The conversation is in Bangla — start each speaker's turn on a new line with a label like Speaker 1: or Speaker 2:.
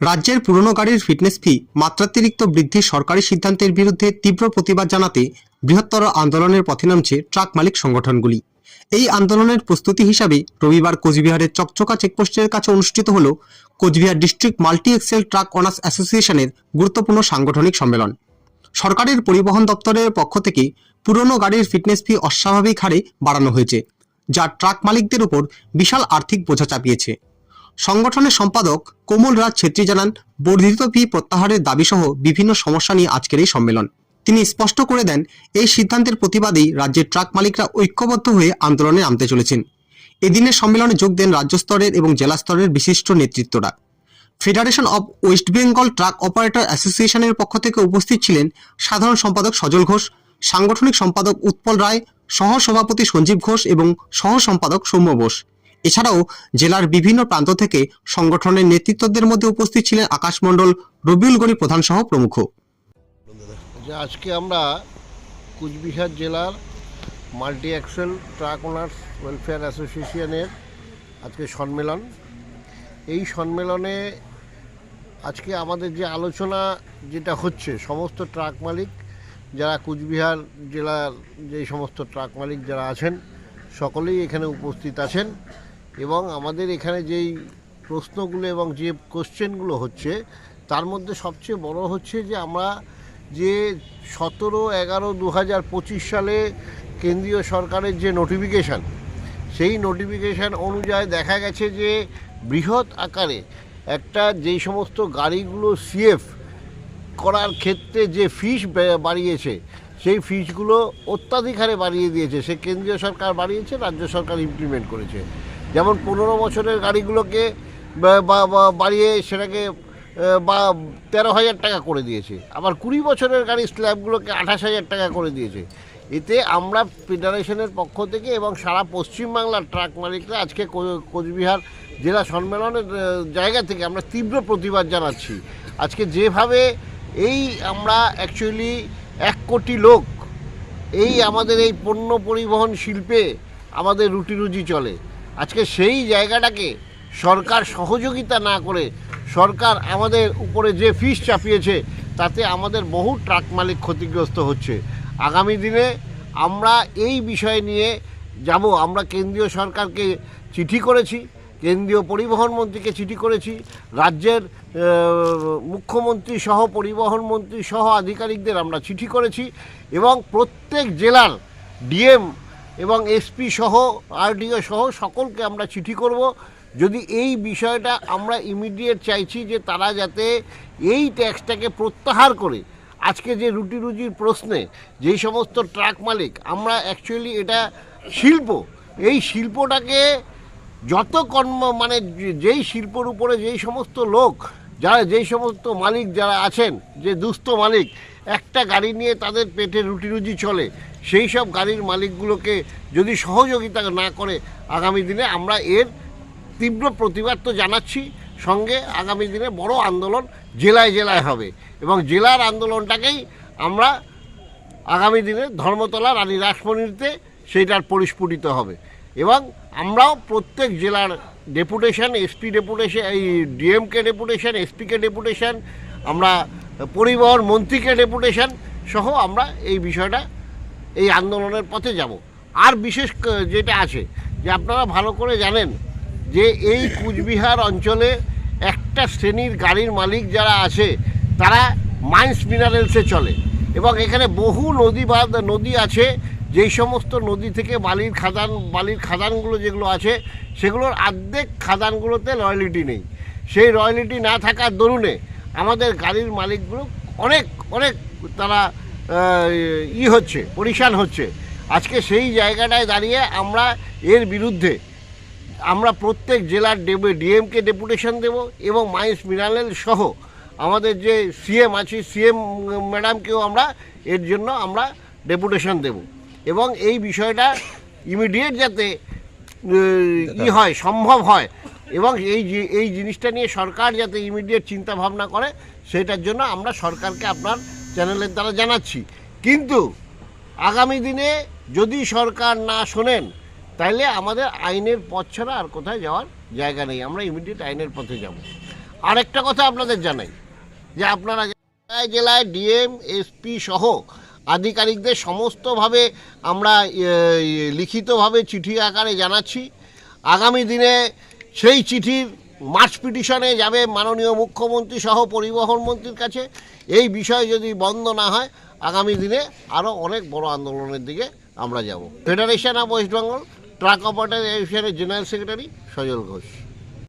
Speaker 1: রাজ্যের পুরনো গাড়ির ফিটনেস ফি মাত্রাতিরিক্ত বৃদ্ধির সরকারি সিদ্ধান্তের বিরুদ্ধে তীব্র প্রতিবাদ জানাতে বৃহত্তর আন্দোলনের পথে নামছে ট্রাক মালিক সংগঠনগুলি। এই আন্দোলনের প্রস্তুতি হিসাবে রবিবার কোচবিহারের চকচকা চেকপোস্টের কাছে অনুষ্ঠিত হল Coochbehar district multi axle truck owners অ্যাসোসিয়েশনের গুরুত্বপূর্ণ সাংগঠনিক সম্মেলন। সরকারের পরিবহন দপ্তরের পক্ষ থেকে পুরনো গাড়ির ফিটনেস ফি অস্বাভাবিক হারে বাড়ানো হয়েছে, যা ট্রাক মালিকদের উপর বিশাল আর্থিক বোঝা চাপিয়েছে। সংগঠনের সম্পাদক কোমল রাজ ছেত্রী জানান, বর্ধিত ফি প্রত্যাহারের দাবিসহ বিভিন্ন সমস্যা নিয়ে আজকের এই সম্মেলন। তিনি স্পষ্ট করে দেন, এই সিদ্ধান্তের প্রতিবাদেই রাজ্যের ট্রাক মালিকরা ঐক্যবদ্ধ হয়ে আন্দোলনে নামতে চলেছেন। এদিনের সম্মেলনে যোগ দেন রাজ্য স্তরের এবং জেলা স্তরের বিশিষ্ট নেতৃত্বরা। Federation of West Bengal truck operator অ্যাসোসিয়েশনের পক্ষ থেকে উপস্থিত ছিলেন সাধারণ সম্পাদক সজল ঘোষ, সাংগঠনিক সম্পাদক উৎপল রায় সহ সভাপতি সঞ্জীব ঘোষ এবং সহ সম্পাদক সৌম্য বোস। এছাড়াও জেলার বিভিন্ন প্রান্ত থেকে সংগঠনের নেতৃত্বদের মধ্যে উপস্থিত ছিলেন আকাশ মণ্ডল, রবিউল প্রধান সহ প্রমুখ।
Speaker 2: আজকে আমরা কুচবিহার জেলার multi action truck owners welfare অ্যাসোসিয়েশনের আজকে সম্মেলন। এই সম্মেলনে আজকে আমাদের যে আলোচনা যেটা হচ্ছে, সমস্ত ট্রাক মালিক যারা কুচবিহার জেলার যে সমস্ত ট্রাক মালিক যারা আছেন, সকলেই এখানে উপস্থিত আছেন। এবং আমাদের এখানে যেই প্রশ্নগুলো এবং যে কোশ্চেনগুলো হচ্ছে, তার মধ্যে সবচেয়ে বড় হচ্ছে যে আমরা যে সতেরো এগারো দু হাজার পঁচিশ সালে কেন্দ্রীয় সরকারের যে নোটিফিকেশান সেই নোটিফিকেশান অনুযায়ী দেখা গেছে যে বৃহৎ আকারে একটা যেই সমস্ত গাড়িগুলো সিএফ করার ক্ষেত্রে যে ফিস বাড়িয়েছে, সেই ফিসগুলো অত্যাধিক হারে বাড়িয়ে দিয়েছে। সে কেন্দ্রীয় সরকার বাড়িয়েছে, রাজ্য সরকার ইমপ্লিমেন্ট করেছে। যেমন পনেরো বছরের গাড়িগুলোকে বাড়িয়ে সেটাকে বা তেরো হাজার টাকা করে দিয়েছে। আবার কুড়ি বছরের গাড়ি স্ল্যাবগুলোকে আঠাশ হাজার টাকা করে দিয়েছে। এতে আমরা ফেডারেশনের পক্ষ থেকে এবং সারা পশ্চিমবাংলার ট্রাক মালিকরা আজকে কোচবিহার জেলা সম্মেলনের জায়গা থেকে আমরা তীব্র প্রতিবাদ জানাচ্ছি। আজকে যেভাবে এই আমরা অ্যাকচুয়ালি এক কোটি লোক এই আমাদের এই পণ্য পরিবহন শিল্পে আমাদের রুটি রুজি চলে। আজকে সেই জায়গাটাকে সরকার সহযোগিতা না করে সরকার আমাদের উপরে যে ফিস চাপিয়েছে, তাতে আমাদের বহু ট্রাক মালিক ক্ষতিগ্রস্ত হচ্ছে। আগামী দিনে আমরা এই বিষয় নিয়ে যাব। আমরা কেন্দ্রীয় সরকারকে চিঠি করেছি, কেন্দ্রীয় পরিবহন মন্ত্রীকে চিঠি করেছি, রাজ্যের মুখ্যমন্ত্রী সহ, পরিবহন মন্ত্রী সহ আধিকারিকদের আমরা চিঠি করেছি এবং প্রত্যেক জেলার ডিএম এবং এসপি সহ আরডিও সহ সকলকে আমরা চিঠি করব। যদি এই বিষয়টা আমরা ইমিডিয়েট চাইছি যে তারা যাতে এই ট্যাক্সটাকে প্রত্যাহার করে, আজকে যে রুটি রুজির প্রশ্নে যেই সমস্ত ট্রাক মালিক, আমরা অ্যাকচুয়ালি এটা শিল্প, এই শিল্পটাকে যত কর্ম মানে যেই শিল্পর উপরে যেই সমস্ত লোক যারা যেই সমস্ত মালিক যারা আছেন, যে দুস্থ মালিক, একটা গাড়ি নিয়ে তাদের পেটে রুটি রুজি চলে, সেই সব গাড়ির মালিকগুলোকে যদি সহযোগিতা না করে, আগামী দিনে আমরা এর তীব্র প্রতিবাদ তো জানাচ্ছি, সঙ্গে আগামী দিনে বড় আন্দোলন জেলায় জেলায় হবে এবং জেলার আন্দোলনটাকেই আমরা আগামী দিনে ধর্মতলা রানী রাসমণিতে সেইটার পরিস্ফুটিত হবে এবং আমরাও প্রত্যেক জেলার ডেপুটেশন, এসপি ডেপুটেশন, এই ডিএমকে ডেপুটেশন, এসপিকে ডেপুটেশন, আমরা পরিবহন মন্ত্রীকে ডেপুটেশন সহ আমরা এই বিষয়টা, এই আন্দোলনের পথে যাব। আর বিশেষ যেটা আছে, যে আপনারা ভালো করে জানেন যে এই কুচবিহার অঞ্চলে একটা শ্রেণির গাড়ির মালিক যারা আছে, তারা মাইন্স মিনারেলসে চলে এবং এখানে বহু নদী বাঁধ নদী আছে যেই সমস্ত নদী থেকে বালির খাদান, বালির খাদানগুলো যেগুলো আছে, সেগুলোর অর্ধেক খাদানগুলোতে রয়্যালিটি নেই। সেই রয়্যালিটি না থাকার দরুনে আমাদের গাড়ির মালিকগুলো অনেক অনেক তারা ই হচ্ছে, পরিশান হচ্ছে। আজকে সেই জায়গাটায় দাঁড়িয়ে আমরা এর বিরুদ্ধে আমরা প্রত্যেক জেলার ডেবে, ডিএমকে ডেপুটেশন দেব এবং মাইন্স মিনারেল সহ আমাদের যে সিএম আছে, সিএম ম্যাডামকেও আমরা এর জন্য আমরা ডেপুটেশন দেব। এবং এই বিষয়টা ইমিডিয়েট যাতে ই হয়, সম্ভব হয়। এবং এই এই জিনিসটা নিয়ে সরকার যাতে ইমিডিয়েট চিন্তা ভাবনা করে, সেটার জন্য আমরা সরকারকে আপনার চ্যানেলের দ্বারা জানাচ্ছি। কিন্তু আগামী দিনে যদি সরকার না শোনেন তাহলে আমাদের আইনের পথ ছাড়া আর কোথায় যাওয়ার জায়গা নেই। আমরা ইমিডিয়েট আইনের পথে যাব। আরেকটা কথা আপনাদের জানাই, যে আপনারা জেলায় ডিএম এসপি সহ আধিকারিকদের সমস্তভাবে আমরা লিখিতভাবে চিঠি আকারে জানাচ্ছি। আগামী দিনে সেই চিঠির মার্চ পিটিশনে যাবে মাননীয় মুখ্যমন্ত্রী সহ পরিবহন মন্ত্রীর কাছে। এই বিষয় যদি বন্ধ না হয়, আগামী দিনে আরও অনেক বড় আন্দোলনের দিকে আমরা যাব। Federation of West Bengal truck operator অ্যাসোসিয়েশনের জেনারেল সেক্রেটারি সজল ঘোষ।